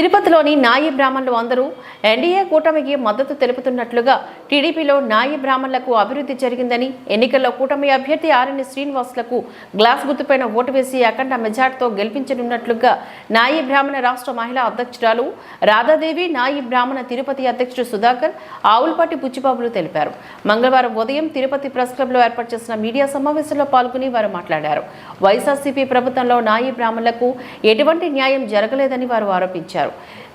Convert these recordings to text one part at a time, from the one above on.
తిరుపతిలోని నాయి బ్రాహ్మణులు అందరూ ఎన్డీఏ కూటమికి మద్దతు తెలుపుతున్నట్లుగా టీడీపీలో నాయి బ్రాహ్మణులకు అభివృద్ధి జరిగిందని ఎన్నికల్లో కూటమి అభ్యర్థి ఆర్ఎన్ శ్రీనివాసులకు గ్లాస్ గుర్తుపైన ఓటు వేసి అఖండ మెజార్టీతో గెలిపించనున్నట్లుగా నాయి బ్రాహ్మణ రాష్ట్ర మహిళా అధ్యక్షురాలు రాధాదేవి నాయి బ్రాహ్మణ తిరుపతి అధ్యక్షుడు సుధాకర్ ఆవులపాటి బుచ్చిబాబులు తెలిపారు. మంగళవారం ఉదయం తిరుపతి ప్రెస్ క్లబ్లో ఏర్పాటు చేసిన మీడియా సమావేశంలో పాల్గొని వారు మాట్లాడారు. వైఎస్ఆర్సీపీ ప్రభుత్వంలో నాయి బ్రాహ్మణులకు ఎటువంటి న్యాయం జరగలేదని వారు ఆరోపించారు.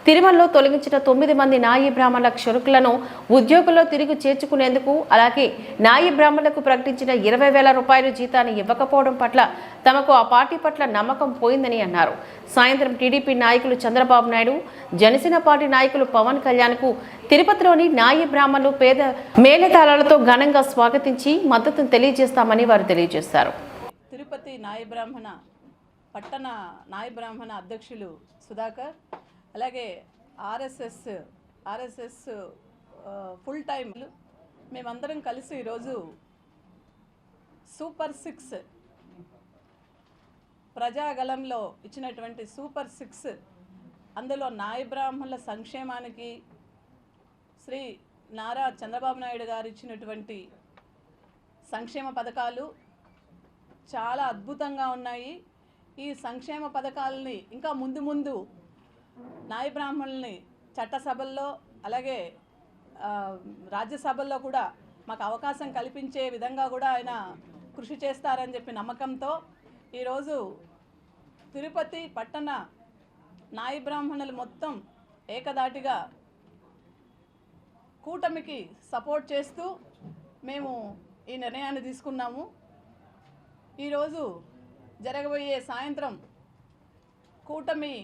తిరుమలలో తొలగించిన తొమ్మిది మంది నాయి బ్రాహ్మణుల క్షురుకులను ఉద్యోగుల్లో తిరిగి చేర్చుకునేందుకు అలాగే నాయి బ్రాహ్మణులకు ప్రకటించిన ఇరవై వేల రూపాయలు జీతాన్ని ఇవ్వకపోవడం పట్ల తమకు ఆ పార్టీ పట్ల నమ్మకం పోయిందని అన్నారు. సాయంత్రం టీడీపీ నాయకులు చంద్రబాబు నాయుడు జనసేన పార్టీ నాయకులు పవన్ కళ్యాణ్కు తిరుపతిలోని నాయి బ్రాహ్మణులు పేద మేళతాళాలతో ఘనంగా స్వాగతించి మద్దతును తెలియజేస్తామని వారు తెలియజేశారు. తిరుపతి నాయ బ్రాహ్మణ పట్టణ నాయ బ్రాహ్మణ అధ్యక్షులు సుధాకర్ అలాగే ఆర్ఎస్ఎస్ ఆర్ఎస్ఎస్ ఫుల్ టైం మేమందరం కలిసి ఈరోజు సూపర్ సిక్స్ ప్రజాగలంలో ఇచ్చినటువంటి సూపర్ సిక్స్ అందులో నాయ బ్రాహ్మణుల సంక్షేమానికి శ్రీ నారా చంద్రబాబు నాయుడు గారు ఇచ్చినటువంటి సంక్షేమ పథకాలు చాలా అద్భుతంగా ఉన్నాయి. ఈ సంక్షేమ పథకాలని ఇంకా ముందు ముందు నాయ బ్రాహ్మణుల్ని చట్టసభల్లో అలాగే రాజ్యసభల్లో కూడా మాకు అవకాశం కల్పించే విధంగా కూడా ఆయన కృషి చేస్తారని చెప్పి నమ్మకంతో ఈరోజు తిరుపతి పట్టణ నాయ బ్రాహ్మణులు మొత్తం ఏకదాటిగా కూటమికి సపోర్ట్ చేస్తూ మేము ఈ నిర్ణయాన్ని తీసుకున్నాము. ఈరోజు జరగబోయే సాయంత్రం కూటమి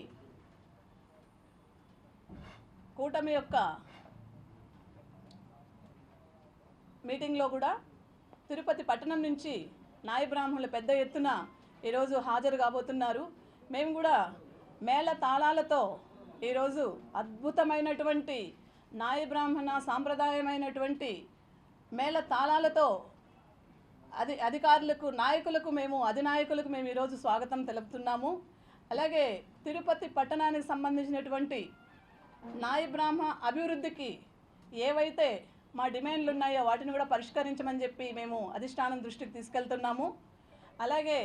కూటమి యొక్క మీటింగ్లో కూడా తిరుపతి పట్టణం నుంచి నాయ బ్రాహ్మణులు పెద్ద ఎత్తున ఈరోజు హాజరు కాబోతున్నారు. మేము కూడా మేళ తాళాలతో ఈరోజు అద్భుతమైనటువంటి నాయ బ్రాహ్మణ సాంప్రదాయమైనటువంటి మేళ తాళాలతో అది అధికారులకు నాయకులకు మేము అధినాయకులకు మేము ఈరోజు స్వాగతం తెలుపుతున్నాము. అలాగే తిరుపతి పట్టణానికి సంబంధించినటువంటి నాయ బ్రాహ్మ అభివృద్ధికి ఏవైతే మా డిమాండ్లు ఉన్నాయో వాటిని కూడా పరిష్కరించమని చెప్పి మేము అధిష్టానం దృష్టికి తీసుకెళ్తున్నాము. అలాగే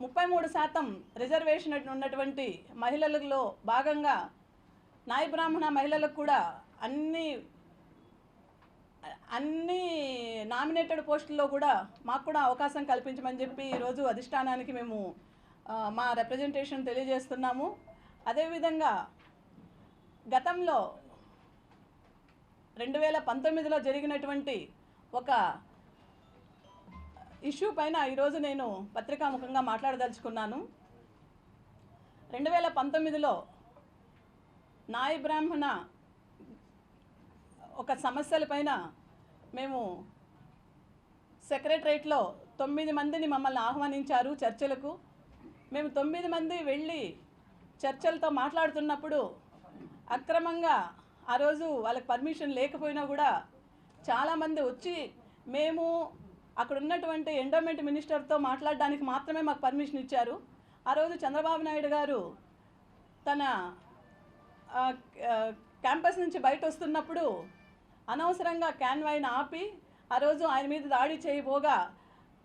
ముప్పై మూడు శాతం రిజర్వేషన్ ఉన్నటువంటి మహిళలలో భాగంగా నాయ బ్రాహ్మణ మహిళలకు కూడా అన్ని అన్ని నామినేటెడ్ పోస్టుల్లో కూడా మాకు కూడా అవకాశం కల్పించమని చెప్పి ఈరోజు అధిష్టానానికి మేము మా రిప్రజెంటేషన్ తెలియజేస్తున్నాము. అదేవిధంగా గతంలో రెండు వేల పంతొమ్మిదిలో జరిగినటువంటి ఒక ఇష్యూ పైన ఈరోజు నేను పత్రికాముఖంగా మాట్లాడదలుచుకున్నాను. రెండు వేల పంతొమ్మిదిలో నాయ బ్రాహ్మణ ఒక సమస్యలపైన మేము సెక్రటరేట్లో తొమ్మిది మందిని మమ్మల్ని ఆహ్వానించారు చర్చలకు. మేము తొమ్మిది మంది వెళ్ళి చర్చలతో మాట్లాడుతున్నప్పుడు అక్రమంగా ఆ రోజు వాళ్ళకి పర్మిషన్ లేకపోయినా కూడా చాలామంది వచ్చి మేము అక్కడ ఉన్నటువంటి ఎండోమెంట్ మినిస్టర్తో మాట్లాడడానికి మాత్రమే మాకు పర్మిషన్ ఇచ్చారు. ఆ రోజు చంద్రబాబు నాయుడు గారు తన క్యాంపస్ నుంచి బయట వస్తున్నప్పుడు అనవసరంగా క్యాన్వాయిని ఆపి ఆ రోజు ఆయన మీద దాడి చేయబోగా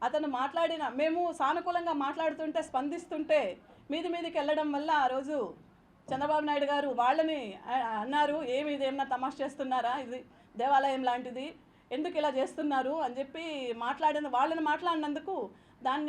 అతను మాట్లాడిన మేము సానుకూలంగా మాట్లాడుతుంటే స్పందిస్తుంటే మీది మీదకి వెళ్ళడం వల్ల ఆ రోజు చంద్రబాబు నాయుడు గారు వాళ్ళని అన్నారు ఏమి ఇది? ఏమన్నా తమాష చేస్తున్నారా? ఇది దేవాలయం లాంటిది. ఎందుకు ఇలా చేస్తున్నారు? అని చెప్పి మాట్లాడిన వాళ్ళని మాట్లాడినందుకు దాన్ని